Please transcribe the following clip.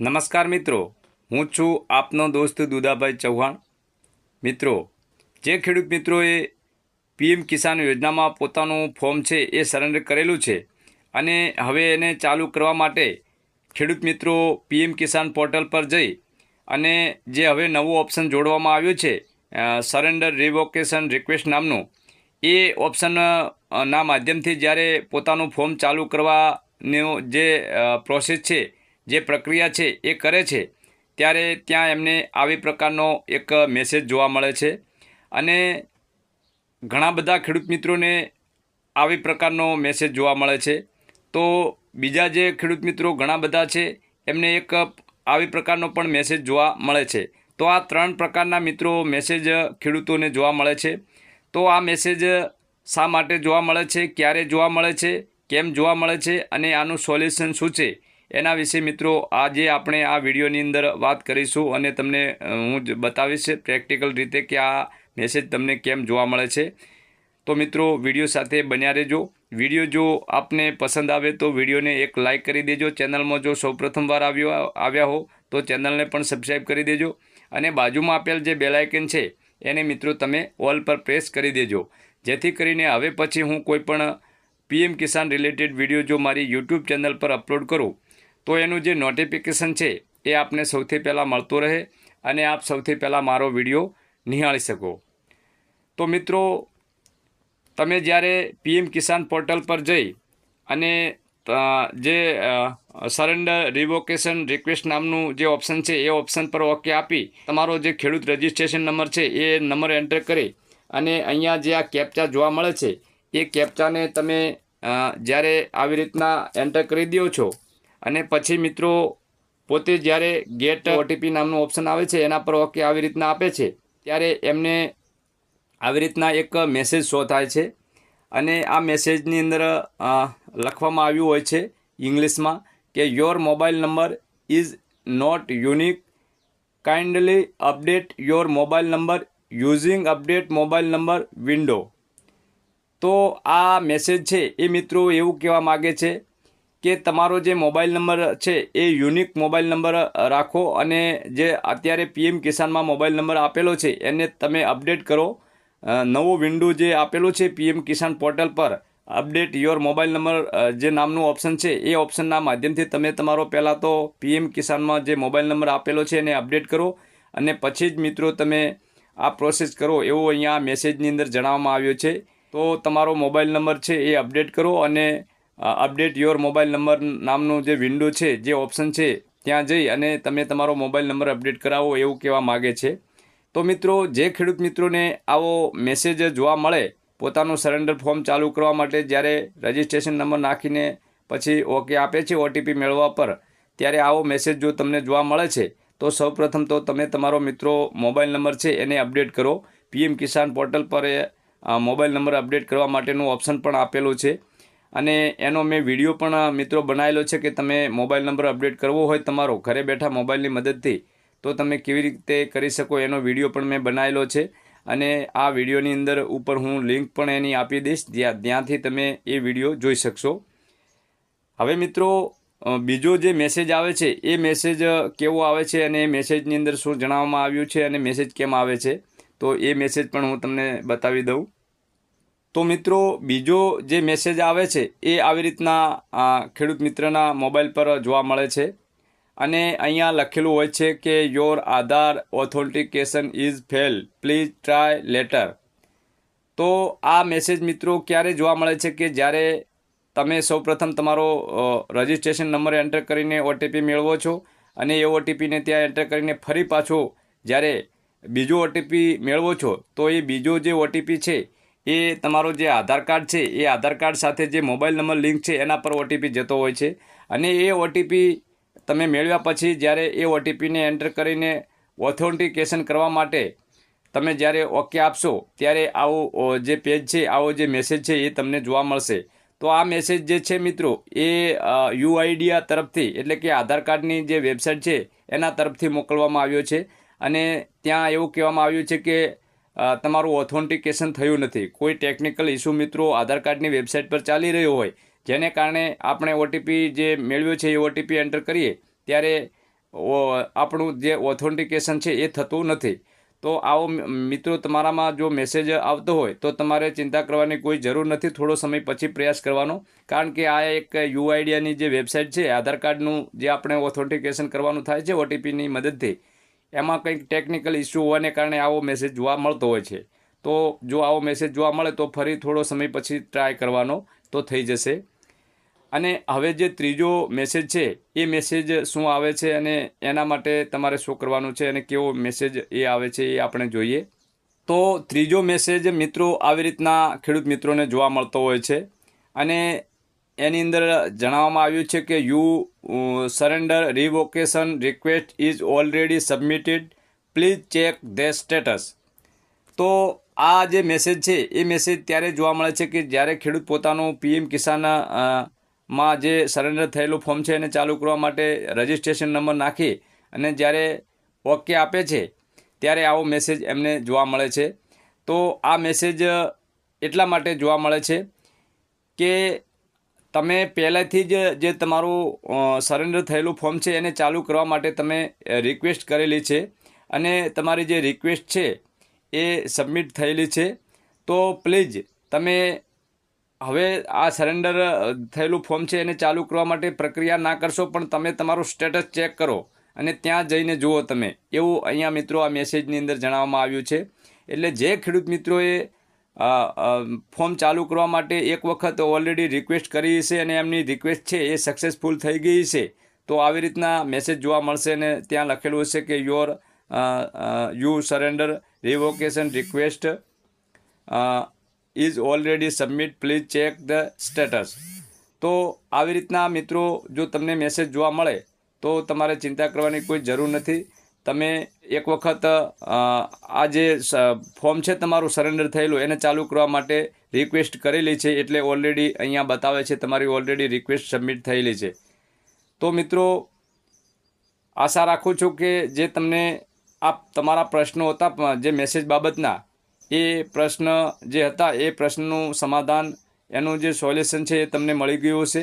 નમસ્કાર મિત્રો, હું છું આપનો દોસ્ત દુદાભાઈ ચૌહાણ. મિત્રો, જે ખેડૂત મિત્રોએ પીએમ કિસાન યોજનામાં પોતાનું ફોર્મ છે એ સરેન્ડર કરેલું છે અને હવે એને ચાલુ કરવા માટે ખેડૂત મિત્રો પીએમ કિસાન પોર્ટલ પર જઈ અને જે હવે નવું ઓપ્શન જોડવામાં આવ્યું છે સરેન્ડર રિવોકેશન રિક્વેસ્ટ નામનું, એ ઓપ્શન ના માધ્યમથી જ્યારે પોતાનું ફોર્મ ચાલુ કરવાનો જે પ્રોસેસ છે જે પ્રક્રિયા છે એ કરે છે, ત્યારે ત્યાં એમને આવી પ્રકારનો એક મેસેજ જોવા મળે છે. અને ઘણા બધા ખેડૂત મિત્રોને આવી પ્રકારનો મેસેજ જોવા મળે છે. તો બીજા જે ખેડૂત મિત્રો ઘણા બધા છે, એમને એક આવી પ્રકારનો પણ મેસેજ જોવા મળે છે. તો આ ત્રણ પ્રકારના મિત્રો મેસેજ ખેડૂતોને જોવા મળે છે. તો આ મેસેજ શા માટે જોવા મળે છે, ક્યારે જોવા મળે છે, કેમ જોવા મળે છે, અને આનું સોલ્યુશન શું છે એના વિશે મિત્રો આજે આપણે આ વિડીયોની અંદર વાત કરીશું અને તમને હું બતાવીશ પ્રેક્ટિકલ રીતે કે આ મેસેજ તમને કેમ જોવા મળે છે. તો મિત્રો, વીડિયો સાથે બન્યા રહેજો. વીડિયો જો આપને પસંદ આવે તો વિડીયોને એક લાઇક કરી દેજો. ચેનલમાં જો સૌપ્રથમવાર આવ્યો, આવ્યા હો, તો ચેનલને પણ સબસ્ક્રાઈબ કરી દેજો. અને બાજુમાં આપેલ જે બેલાઇકન છે, એને મિત્રો તમે ઓલ પર પ્રેસ કરી દેજો. જેથી કરીને હવે પછી હું કોઈ પણ પીએમ કિસાન રિલેટેડ વીડિયો જો મારી યુટ્યુબ ચેનલ પર અપલોડ કરું તો એનું જે નોટિફિકેશન છે, એ આપને સૌથી પહેલાં મળતું રહે અને આપ સૌથી પહેલાં મારો વીડિયો નિહાળી શકો. તો મિત્રો, તમે જ્યારે પીએમ કિસાન પોર્ટલ પર જઈ અને જે સરેન્ડર રિવોકેશન રિક્વેસ્ટ નામનું જે ઓપ્શન છે, એ ઓપ્શન પર ઓકે આપી, તમારો જે ખેડૂત રજિસ્ટ્રેશન નંબર છે, એ નંબર એન્ટર કરી અને અહીંયા જે આ કેપ્ચા જોવા મળે છે, એ કેપ્ચાને તમે જ્યારે આવી રીતના એન્ટર કરી દો છો અને પછી મિત્રો પોતે જ્યારે ગેટ ઓટીપી નામનું ઓપ્શન આવે છે, એના પર ઓકે આવી રીતના આપે છે, ત્યારે એમને આવી રીતના એક મેસેજ શો થાય છે. અને આ મેસેજની અંદર લખવામાં આવ્યું હોય છે ઇંગ્લિશમાં કે your mobile number is not unique kindly update your mobile number using update mobile number window તો આ મેસેજ છે, એ મિત્રો એવું કહેવા માગે છે કે તમારો જે મોબાઈલ નંબર છે, એ યુનિક મોબાઈલ નંબર રાખો અને જે અત્યારે પીએમ કિસાનમાં મોબાઈલ નંબર આપેલો છે, એને તમે અપડેટ કરો. નવો વિન્ડો જે આપેલો છે પીએમ કિસાન પોર્ટલ પર, અપડેટ યોર મોબાઈલ નંબર જે નામનું ઓપ્શન છે, એ ઓપ્શનના માધ્યમથી તમે તમારો પહેલાં તો પીએમ કિસાનમાં જે મોબાઈલ નંબર આપેલો છે, એને અપડેટ કરો અને પછી જ મિત્રો તમે આ પ્રોસેસ કરો એવો અહીંયા મેસેજની અંદર જણાવવામાં આવ્યો છે. તો તમારો મોબાઈલ નંબર છે, એ અપડેટ કરો અને અપડેટ યોર મોબાઈલ નંબર નામનું જે વિન્ડો છે, જે ઓપ્શન છે, ત્યાં જઈ અને તમે તમારો મોબાઈલ નંબર અપડેટ કરાવો એવું કહેવા માગે છે. તો મિત્રો, જે ખેડૂત મિત્રોને આવો મેસેજ જોવા મળે, પોતાનું સરેન્ડર ફોર્મ ચાલુ કરવા માટે જ્યારે રજિસ્ટ્રેશન નંબર નાખીને પછી ઓકે આપે છે ઓટીપી મેળવવા પર, ત્યારે આવો મેસેજ જો તમને જોવા મળે છે, તો સૌપ્રથમ તો તમે તમારો મિત્રો મોબાઈલ નંબર છે એને અપડેટ કરો. પીએમ કિસાન પોર્ટલ પર મોબાઈલ નંબર અપડેટ કરવા માટેનું ઓપ્શન પણ આપેલું છે. અને એનો મેં વીડિયો પણ મિત્રો બનાવેલો છે કે તમે મોબાઈલ નંબર અપડેટ કરવો હોય તમારો, ઘરે બેઠા મોબાઈલની મદદથી, તો તમે કેવી રીતે કરી શકો એનો વીડિયો પણ મેં બનાવેલો છે. અને આ વિડીયોની અંદર ઉપર હું લિંક પણ એની આપી દઈશ, જ્યાં, ત્યાંથી તમે એ વીડિયો જોઈ શકશો. હવે મિત્રો બીજો જે મેસેજ આવે છે, એ મેસેજ કેવો આવે છે અને એ મેસેજની અંદર શું જણાવવામાં આવ્યું છે અને મેસેજ કેમ આવે છે, તો એ મેસેજ પણ હું તમને બતાવી દઉં. તો મિત્રો, બીજો જે મેસેજ આવે છે, એ આવી રીતના ખેડૂત મિત્રના મોબાઈલ પર જોવા મળે છે. અને અહીંયા લખેલું હોય છે કે your Aadhaar authentication is fail please try later તો આ મેસેજ મિત્રો ક્યારે જોવા મળે છે કે, જ્યારે તમે સૌપ્રથમ તમારો રજિસ્ટ્રેશન નંબર એન્ટર કરીને ઓટીપી મેળવો છો અને એ ઓટીપીને ત્યાં એન્ટર કરીને ફરી પાછો જ્યારે બીજો ઓટીપી મેળવો છો, તો એ બીજો જે ઓટીપી છે એ તમારો જે આધાર કાર્ડ છે, એ આધાર કાર્ડ સાથે જે મોબાઈલ નંબર લિંક છે, એના પર ઓટીપી જતો હોય છે. અને એ ઓટીપી તમે મેળવ્યા પછી જ્યારે એ ઓટીપીને એન્ટર કરીને ઓથેન્ટિકેશન કરવા માટે તમે જ્યારે ઓકે આપશો, ત્યારે આવો જે પેજ છે, આવો જે મેસેજ છે, એ તમને જોવા મળશે. તો આ મેસેજ જે છે મિત્રો, એ યુઆઈડીયા તરફથી, એટલે કે આધાર કાર્ડની જે વેબસાઇટ છે, એના તરફથી મોકલવામાં આવ્યો છે. અને ત્યાં એવું કહેવામાં આવ્યું છે કે તમારું ઓથેન્ટિકેશન થયું નથી. કોઈ ટેકનિકલ ઇસ્યુ મિત્રો આધાર કાર્ડની વેબસાઇટ પર ચાલી રહ્યો હોય, જેને કારણે આપણે ઓટીપી જે મેળવ્યો છે એ ઓટીપી એન્ટર કરીએ, ત્યારે આપણું જે ઓથેન્ટિકેશન છે એ થતું નથી. તો આવો મિત્રો તમારામાં જો મેસેજ આવતો હોય, તો તમારે ચિંતા કરવાની કોઈ જરૂર નથી. થોડો સમય પછી પ્રયાસ કરવાનો. કારણ કે આ એક યુઆઈડિયાની જે વેબસાઇટ છે, આધાર કાર્ડનું જે આપણે ઓથેન્ટિકેશન કરવાનું થાય છે ઓટીપીની મદદથી એમાં કંઈક ટેકનિકલ ઇસ્યુ હોવાને કારણે આવો મેસેજ જોવા મળતો હોય છે. તો જો આવો મેસેજ જોવા મળે તો ફરી થોડો સમય પછી ટ્રાય કરવાનો તો થઈ જશે. અને હવે જે ત્રીજો મેસેજ છે, એ મેસેજ શું આવે છે અને એના માટે તમારે શું કરવાનું છે અને કેવો મેસેજ એ આવે છે એ આપણે જોઈએ. તો ત્રીજો મેસેજ મિત્રો આવી રીતના ખેડૂત મિત્રોને જોવા મળતો હોય છે. અને એની અંદર જણાવવામાં આવ્યું છે કે you surrender revocation request is already submitted please check the status તો આ જે મેસેજ છે, એ મેસેજ ત્યારે જોવા મળે છે કે જ્યારે ખેડૂત પોતાનું પીએમ કિસાનમાં જે સરેન્ડર થયેલું ફોર્મ છે એને ચાલુ કરવા માટે રજિસ્ટ્રેશન નંબર નાખી અને જ્યારે ઓકે આપે છે, ત્યારે આવો મેસેજ એમને જોવા મળે છે. તો આ મેસેજ એટલા માટે જોવા મળે છે કે તમે પહેલાંથી જ જે તમારું સરેન્ડર થયેલું ફોર્મ છે એને ચાલુ કરવા માટે તમે રિક્વેસ્ટ કરેલી છે. અને તમારી જે રિક્વેસ્ટ છે એ સબમિટ થયેલી છે. તો પ્લીઝ તમે હવે આ સરેન્ડર થયેલું ફોર્મ છે એને ચાલુ કરવા માટે પ્રક્રિયા ના કરશો, પણ તમે તમારું સ્ટેટસ ચેક કરો અને ત્યાં જઈને જુઓ તમે. એવું અહીંયા મિત્રો આ મેસેજની અંદર જણાવવામાં આવ્યું છે. એટલે જે ખેડૂત મિત્રોએ ફોર્મ ચાલુ કરવા માટે એક વખત ઓલરેડી રિક્વેસ્ટ કરી છે અને એમની રિક્વેસ્ટ છે એ સક્સેસફુલ થઈ ગઈ છે. તો આવી રીતના મેસેજ જોવા મળશે અને ત્યાં લખેલું હશે કે your you surrender revocation request is already submit please check the status તો આવી રીતના મિત્રો જો તમને મેસેજ જોવા મળે તો તમારે ચિંતા કરવાની કોઈ જરૂર નથી. તમે એક વખત આ જે ફોર્મ છે તમારું સરેન્ડર થયેલું, એને ચાલુ કરવા માટે રિક્વેસ્ટ કરેલી છે એટલે ઓલરેડી અહીંયા બતાવે છે, તમારી ઓલરેડી રિક્વેસ્ટ સબમિટ થયેલી છે. તો મિત્રો, આશા રાખું છું કે જે તમને આ તમારા પ્રશ્નો હતા જે મેસેજ બાબતના, એ પ્રશ્ન જે હતા, એ પ્રશ્નનું સમાધાન, એનું જે સોલ્યુશન છે એ તમને મળી ગયું હશે.